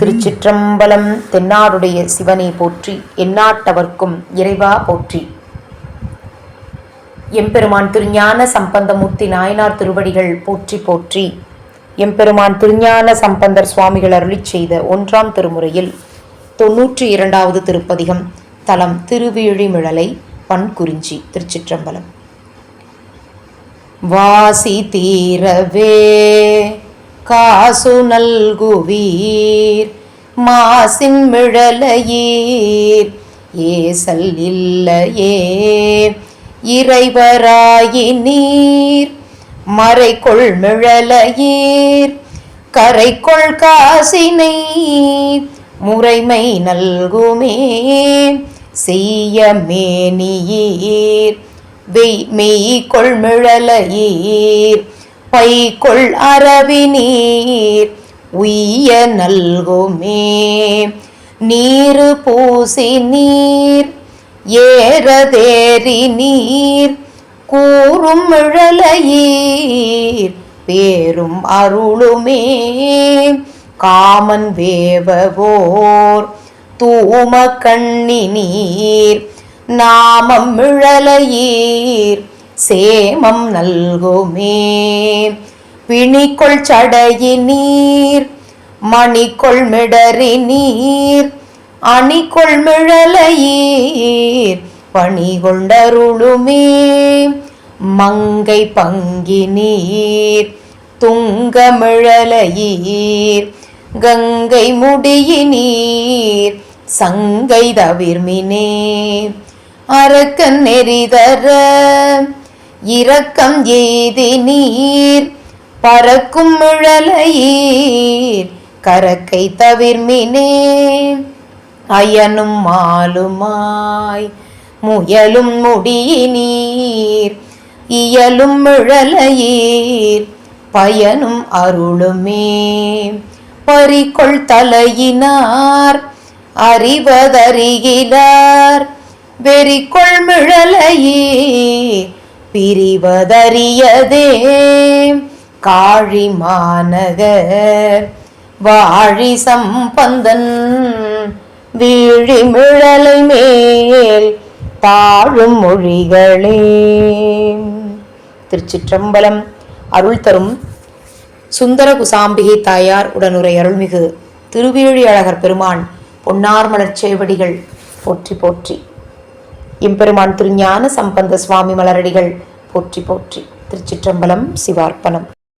திருச்சிற்றம்பலம் தென்னாடுடைய சிவனை போற்றி எந்நாட்டவர்க்கும் இறைவா போற்றி. எம்பெருமான் திருஞான சம்பந்தமூர்த்தி நாயனார் திருவடிகள் போற்றி போற்றி. எம்பெருமான் திருஞான சம்பந்தர் சுவாமிகள் அருளி செய்த ஒன்றாம் திருமுறையில் தொன்னூற்றி இரண்டாவது திருப்பதிகம் தலம் திருவிழிமிழலை பண்குறிஞ்சி திருச்சிற்றம்பலம். வாசி தீரவே காசு நல்குவீர் மாசின் மிழலையீர் ஏசல் இல்லையே இறைவராயினீர் மறைகொள் மிழலையீர் கரைகொள் காசினை முறைமை நல்குமே செய்ய மேனியீர் வெய் மெய் கொள்மிழலையீர் பைகொள் அரவி நீர் உய்ய நல்குமே. நீரு பூசி நீர் ஏறதேறி நீர் கூறும் இழலையீர் பேரும் அருளுமே. காமன் வேவவோர் தூம கண்ணி நீர் நாமம் இழலையீர் சேமம் நல்குமே. பிணிக்கொள் சடையி சடையினீர் மணிக்கொள் மிடறி நீர் அணிகொள் மிழலையீர் பணி கொண்டருளுமே மங்கை பங்கி நீர் துங்கமிழலையீர் கங்கை முடியினீர் சங்கை தவிர்மினே அரக்கன் நெறிதர இரக்கம் எய்தி நீர் பறக்கும் முழலையீர் கரக்கை தவிர்மினே அயனும் மாலுமாய் முயலும் முடியினீர் இயலும் முழலையீர் பயனும் அருளுமே. பறிக்கொள் தலையினார் அறிவதறிகிறார் வெறிக்கொள் மிழலையே பிரிவதறியதே. காழி மாநகர் வாழி சம்பந்தன் வீழி மிழலை மேல் தாழும் மொழிகளே. திருச்சிற்றம்பலம் அருள் தரும் சுந்தர குசாம்பிகை தாயார் உடனுரை அருள்மிகு திருவிழி அழகர் பெருமான் பொன்னார் மலர்ச்சேவடிகள் போற்றி போற்றி. எம்பெருமான் திருஞான சம்பந்த சுவாமி மலரடிகள். போற்றி போற்றி. திருச்சிற்றம்பலம் சிவார்ப்பணம்.